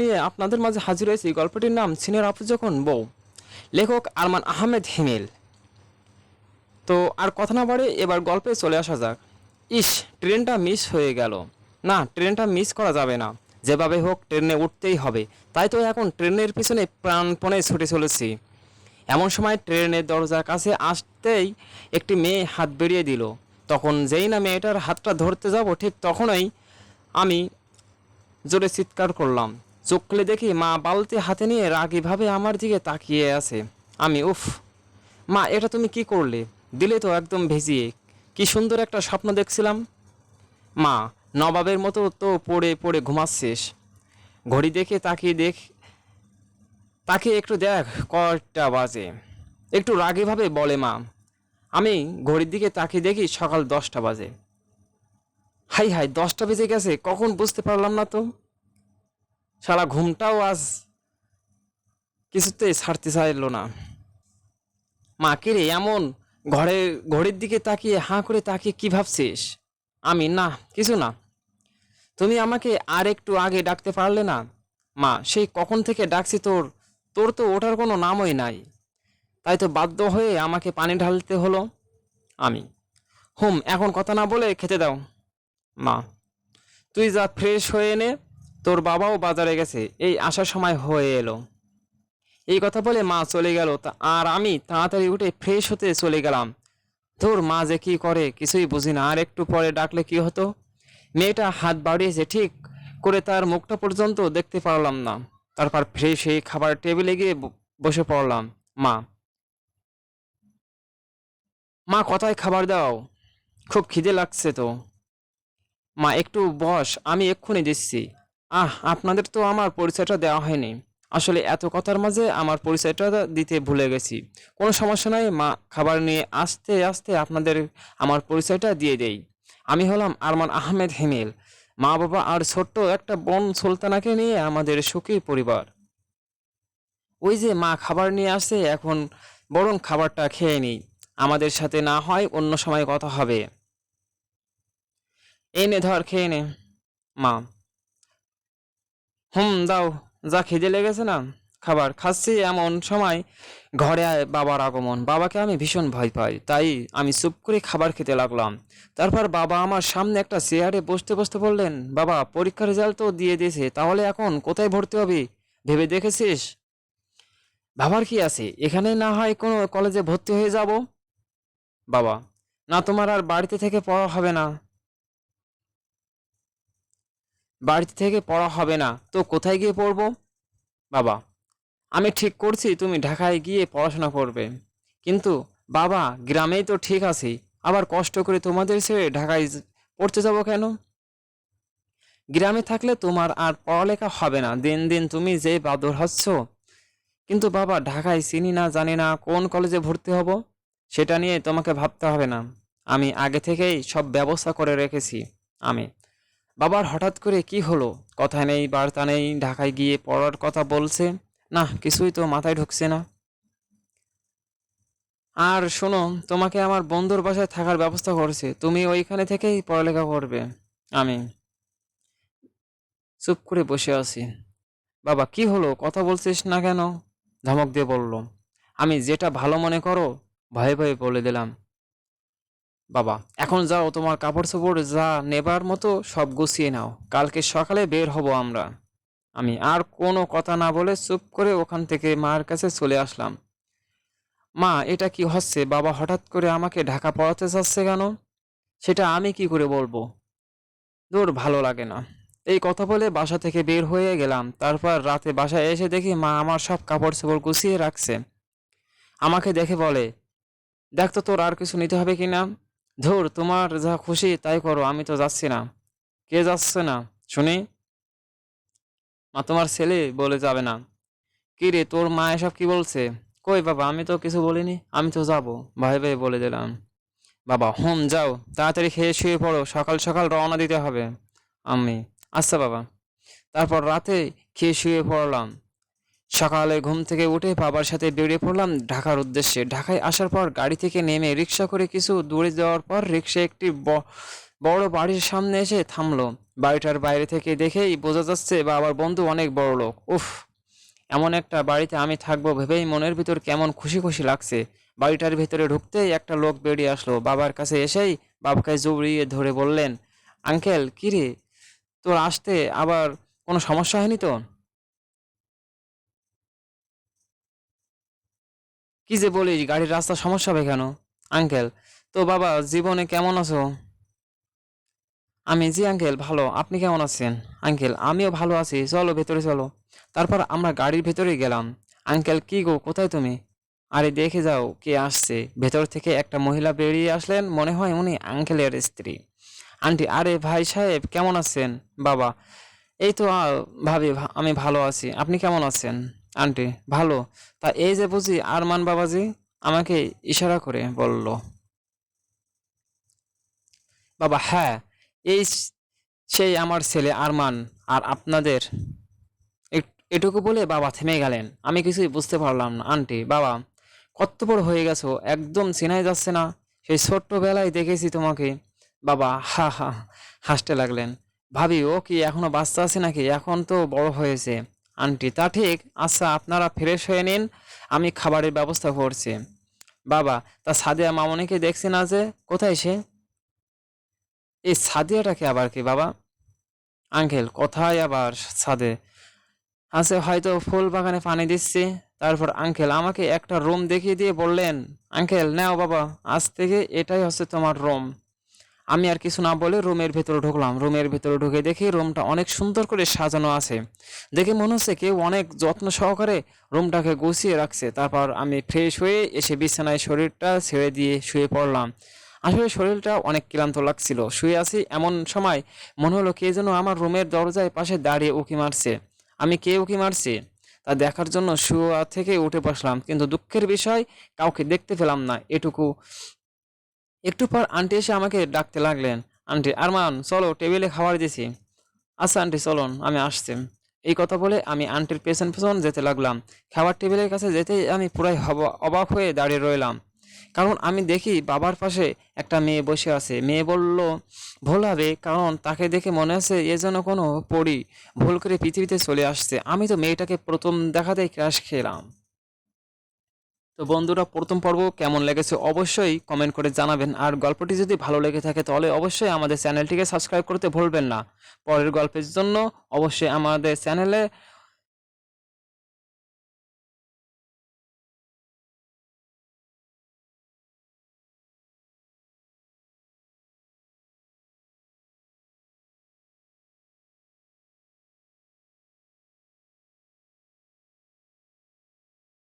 নিয়ে আপনাদের মাঝে হাজির হয়েছি। গল্পটির নাম সিনের আপু যখন বউ। লেখক আরমান আহমেদ হিমেল। তো আর কথা না বাড়ে এবার গল্পে চলে আসা যাক। ইস, ট্রেনটা মিস হয়ে গেল। না, ট্রেনটা মিস করা যাবে না। যেভাবে হোক ট্রেনে উঠতেই হবে। তাই তো এখন ট্রেনের পিছনে প্রাণপণে ছুটে চলেছি। এমন সময় ট্রেনের দরজার কাছে আসতেই একটি মেয়ে হাত বেরিয়ে দিল। তখন যেই না মেয়েটার হাতটা ধরতে যাব ঠিক তখনই আমি জোরে চিৎকার করলাম। চোখ খুলে দেখি মা বালতি হাতে নিয়ে রাগীভাবে আমার দিকে তাকিয়ে আছে। আমি, উফ, মা, এটা তুমি কি করলে? দিলে তো একদম ভেজিয়ে কি সুন্দর একটা স্বপ্ন দেখছিলাম। মা, নবাবের মতো তো পড়ে পড়ে ঘুমাচ্ছিস। ঘড়ি দেখে তাকিয়ে দেখ তাকে একটু দেখ, কয়টা বাজে। একটু রাগীভাবে বলে, মা, আমি ঘড়ির দিকে তাকিয়ে দেখি সকাল দশটা বাজে। হাই হাই, দশটা বেজে গেছে, কখন বুঝতে পারলাম না তো? সারা ঘুমটাও আজ কিছুতেই ছাড়তে চাইলো না। মা রে, এমন ঘরে, ঘড়ির দিকে তাকিয়ে হাঁ করে তাকিয়ে কি ভাবছিস? আমি না, কিছু না। তুমি আমাকে আর একটু আগে ডাকতে পারলে না? মা, সেই কখন থেকে ডাকছি তোর তোর তো ওঠার কোনো নামই নাই। তাই তো বাধ্য হয়ে আমাকে পানি ঢালতে হলো। আমি, হুম, এখন কথা না বলে খেতে দাও। মা, তুই যা ফ্রেশ হয়ে নে। তোর বাবাও বাজারে গেছে। এই আসার সময় হয়ে এলো। এই কথা বলে মা চলে গেল। আর আমি তাড়াতাড়ি উঠে ফ্রেশ হতে চলে গেলাম। তোর মা যে কি করে কিছুই বুঝি না। আর একটু পরে ডাকলে কি হতো? মেয়েটা হাত বাড়িয়েছে ঠিক করে তার মুখটা পর্যন্ত দেখতে পারলাম না। তারপর ফ্রেশ হয়ে খাবার টেবিলে গিয়ে বসে পড়লাম। মা। মা কথায় খাবার দাও? খুব খিদে লাগছে তো। মা একটু বস, আমি এক্ষুনি দিচ্ছি। আহ, আপনাদের তো আমার পরিচয়টা দেওয়া হয়নি। আসলে এত কথার মাঝে আমার পরিচয়টা দিতে ভুলে গেছি। কোনো সমস্যা নাই, মা, খাবার নিয়ে আস্তে আস্তে আপনাদের আমার পরিচয়টা দিয়ে দেই। আমি হলাম আরমান আহমেদ হেমেল। মা, বাবা আর ছোট্ট একটা বোন সুলতানাকে নিয়ে আমাদের সুখী পরিবার। ওই যে মা খাবার নিয়ে আসে, এখন বরং খাবারটা খেয়ে নিই। আমাদের সাথে না হয় অন্য সময় কথা হবে। এই নে, ধর, খেয়ে নে। মা হুম, দাও, যা খিদে লেগেছে না, খাবার খাচ্ছি এমন সময় ঘরে বাবার আগমন। বাবাকে আমি ভীষণ ভয় পাই, তাই আমি চুপ করে খাবার খেতে লাগলাম। তারপর বাবা আমার সামনে একটা চেয়ারে বসতে বসতে বললেন, বাবা, পরীক্ষার রেজাল্ট তো দিয়ে দিয়েছে, তাহলে এখন কোথায় ভর্তি হবি? ভেবে দেখেছিস? ভাবার কি আছে? এখানে না হয় কোনো কলেজে ভর্তি হয়ে যাব? বাবা, না, তোমার আর বাড়িতে থেকে পড়া হবে না। বাড়িতে থেকে পড়া হবে না। তো কোথায় গিয়ে পড়ব? বাবা, আমি ঠিক করছি, তুমি ঢাকায় গিয়ে পড়াশোনা করবে। কিন্তু বাবা, গ্রামেই তো ঠিক আছি। আবার কষ্ট করে তোমাদের ছেড়ে ঢাকায় পড়তে যাব কেন? গ্রামে থাকলে তোমার আর পড়ালেখা হবে না। দিন দিন তুমি যে বাদর হচ্ছ। কিন্তু বাবা, ঢাকায় চিনি না, জানি না, কোন কলেজে ভর্তি হব, সেটা নিয়ে তোমাকে ভাবতে হবে না। আমি আগে থেকেই সব ব্যবস্থা করে রেখেছি, আমি। বাবার হঠাৎ করে কি হলো? কথা নেই, বার্তা নেই, ঢাকায় গিয়ে পড়ার কথা বলছে। না, কিছুই তো মাথায় ঢুকছে না। আর শোনো, তোমাকে আমার বন্ধুর বাসায় থাকার ব্যবস্থা করেছে। তুমি ওইখানে থেকেই পড়ালেখা করবে। আমি চুপ করে বসে আছি। বাবা, কি হলো? কথা বলছিস না কেন? ধমক দিয়ে বলল, আমি যেটা ভালো মনে করো, ভয়ে ভয়ে বলে দিলাম। বাবা, এখন যাও তোমার কাপড় চোপড় যা নেবার মতো সব গুছিয়ে নাও। কালকে সকালে বের হব আমরা। আমি আর কোনো কথা না বলে চুপ করে ওখান থেকে মার কাছে চলে আসলাম। মা, এটা কি হচ্ছে? বাবা হঠাৎ করে আমাকে ঢাকা পড়াতে চাচ্ছে কেন? সেটা আমি কি করে বলব? দূর ভালো লাগে না। এই কথা বলে বাসা থেকে বের হয়ে গেলাম। তারপর রাতে বাসায় এসে দেখি মা আমার সব কাপড় চোপড় গুছিয়ে রাখছে। আমাকে দেখে বলে, দেখ তো তোর আর কিছু নিতে হবে কিনা? ধুর, তোমার যা খুশি তাই করো, আমি তো যাচ্ছি না। কে যাচ্ছে না? শুনি। মা, তোমার ছেলে বলে যাবে না। কি রে, তোর মা এসব কি বলছে? কই বাবা, আমি তো কিছু বলিনি, আমি তো যাব, ভাই ভাই বলে দিলাম। বাবা, হুম, যাও, তাড়াতাড়ি খেয়ে শুয়ে পড়ো, সকাল সকাল রওনা দিতে হবে। আমি আচ্ছা বাবা। তারপর রাতে খেয়ে শুয়ে পড়লাম। সকালে ঘুম থেকে উঠে বাবার সাথে বেরিয়ে পড়লাম ঢাকার উদ্দেশ্যে। ঢাকায় আসার পর গাড়ি থেকে নেমে রিক্সা করে কিছু দূরে যাওয়ার পর রিক্সা একটি বড় বাড়ির সামনে এসে থামলো। বাড়িটার বাইরে থেকে দেখেই বোঝা যাচ্ছে বাবার বন্ধু অনেক বড় লোক। উফ, এমন একটা বাড়িতে আমি থাকব ভেবেই মনের ভিতর কেমন খুশি খুশি লাগছে। বাড়িটার ভিতরে ঢুকতেই একটা লোক বেরিয়ে আসলো। বাবার কাছে এসেই বাবাকে জড়িয়ে ধরে বললেন, আঙ্কেল, কিরে? তোর আসতে আবার কোনো সমস্যা হয়নি তো? কি যে বলিস, গাড়ির রাস্তা সমস্যা হবে কেন? আঙ্কেল, তো বাবা, জীবনে কেমন আছো? আমি জি আঙ্কেল, ভালো। আপনি কেমন আছেন? আঙ্কেল, আমিও ভালো আছি। চলো, ভেতরে চলো। তারপর আমরা গাড়ির ভেতরে গেলাম। আঙ্কেল, কি গো, কোথায় তুমি? আরে, দেখে যাও কে আসছে। ভেতর থেকে একটা মহিলা বেরিয়ে আসলেন, মনে হয় উনি আঙ্কেলের স্ত্রী। আন্টি, আরে ভাই সাহেব, কেমন আছেন? বাবা, এই তো ভাবি, আমি ভালো আছি। আপনি কেমন আছেন? আন্টি, ভালো। তা এই যে বুঝি আরমান বাবাজি আমাকে ইশারা করে বলল। বাবা হ্যাঁ এই সেই আমার ছেলে আরমান আর আপনাদের। এটুকু বলে বাবা থেমে গেলেন। আমি কিছুই বুঝতে পারলাম না। আন্টি, বাবা, কত বড় হয়ে গেছো, একদম চেনাই যাচ্ছে না। সেই ছোট্টবেলায় দেখেছি তোমাকে। বাবা, হা হা, হাসতে লাগলেন। ভাবি, ও কি এখনও বাচ্চা আছে নাকি? এখন তো বড় হয়েছে। আন্টি, তা ঠিক। আচ্ছা আপনারা ফ্রেশ হয়ে নিন, আমি খাবারের ব্যবস্থা করছি। বাবা, তা সাদিয়া মামনিকে দেখছি না যে, কোথায় সে? এই সাদিয়াটাকে আবার কি বাবা? আঙ্কেল, কোথায় আবার ছাদে আছে হয়তো ফুল বাগানে পানি দিচ্ছি। তারপর আঙ্কেল, আমাকে একটা রুম দেখিয়ে দিয়ে বললেন, আঙ্কেল, নাও বাবা, আজ থেকে এটাই হচ্ছে তোমার রুম। আমি আর কিছু না বলে রুমের ভেতরে ঢুকলাম। রুমের ভেতরে ঢুকে দেখি রুমটা অনেক সুন্দর করে সাজানো আছে। দেখে মনে হচ্ছে কেউ অনেক যত্ন সহকারে রুমটাকে গুছিয়ে রাখছে। তারপর আমি ফ্রেশ হয়ে এসে বিছানায় শরীরটা ছেড়ে দিয়ে শুয়ে পড়লাম। আসলে শরীরটা অনেক ক্লান্ত লাগছিল। শুয়ে আছি এমন সময় মনে হলো কে যেন আমার রুমের দরজায় পাশে দাঁড়িয়ে উঁকি মারছে। আমি কে উঁকি মারছি? তা দেখার জন্য শুয়া থেকে উঠে বসলাম। কিন্তু দুঃখের বিষয় কাউকে দেখতে পেলাম না। এটুকু একটু পর আন্টি এসে আমাকে ডাকতে লাগলেন। আন্টি, আরমান, চলো, টেবিলে খাবার দিছি আচ্ছা আন্টি, চলুন, আমি আসছি। এই কথা বলে আমি আন্টির পেছন পেছন যেতে লাগলাম। খাবার টেবিলের কাছে যেতেই আমি পুরাই অবাক হয়ে দাঁড়িয়ে রইলাম। কারণ আমি দেখি বাবার পাশে একটা মেয়ে বসে আছে। মেয়ে বলল, ভুল হবে কারণ তাকে দেখে মনে হচ্ছে এ যেন কোনো পড়ি ভুল করে পৃথিবীতে চলে আসছে। আমি তো মেয়েটাকে প্রথম দেখাতেই ক্রাশ খেলাম। তো বন্ধুরা, প্রথম পর্ব কেমন লেগেছে অবশ্যই কমেন্ট করে জানাবেন। আর গল্পটি যদি ভালো লেগে থাকে তাহলে অবশ্যই আমাদের চ্যানেলটিকে সাবস্ক্রাইব করতে ভুলবেন না। পরের গল্পের জন্য অবশ্যই আমাদের চ্যানেলে